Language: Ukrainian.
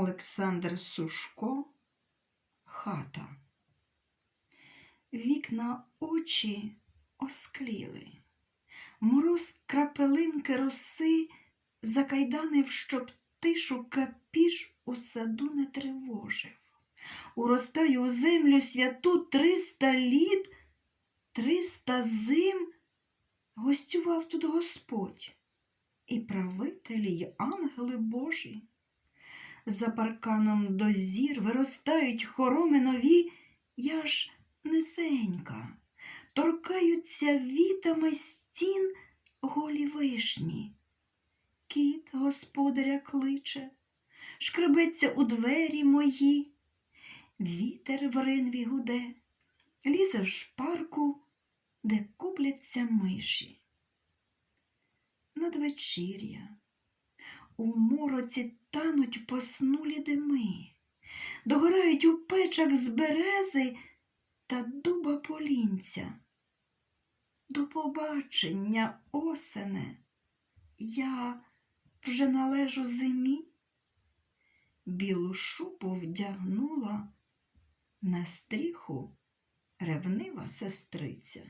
Олександр Сушко Хата. Вікна очі оскліли. Мороз крапелинки роси закайданив, щоб тишу капіш у саду не тривожив. Уростаю у землю святу триста літ, триста зим гостював тут Господь і правителі, й ангели Божі. За парканом дозір виростають хороми нові, я ж низенька, торкаються вітами стін голі вишні. Кіт господаря кличе, шкребеться у двері мої, вітер в ринві гуде, лізе в шпарку, де купляться миші. Надвечір'я у мороці тануть поснулі дими, догорають у печах з берези та дуба полінця. До побачення, осене, я вже належу зимі. Білу шубу вдягнула на стріху ревнива сестриця.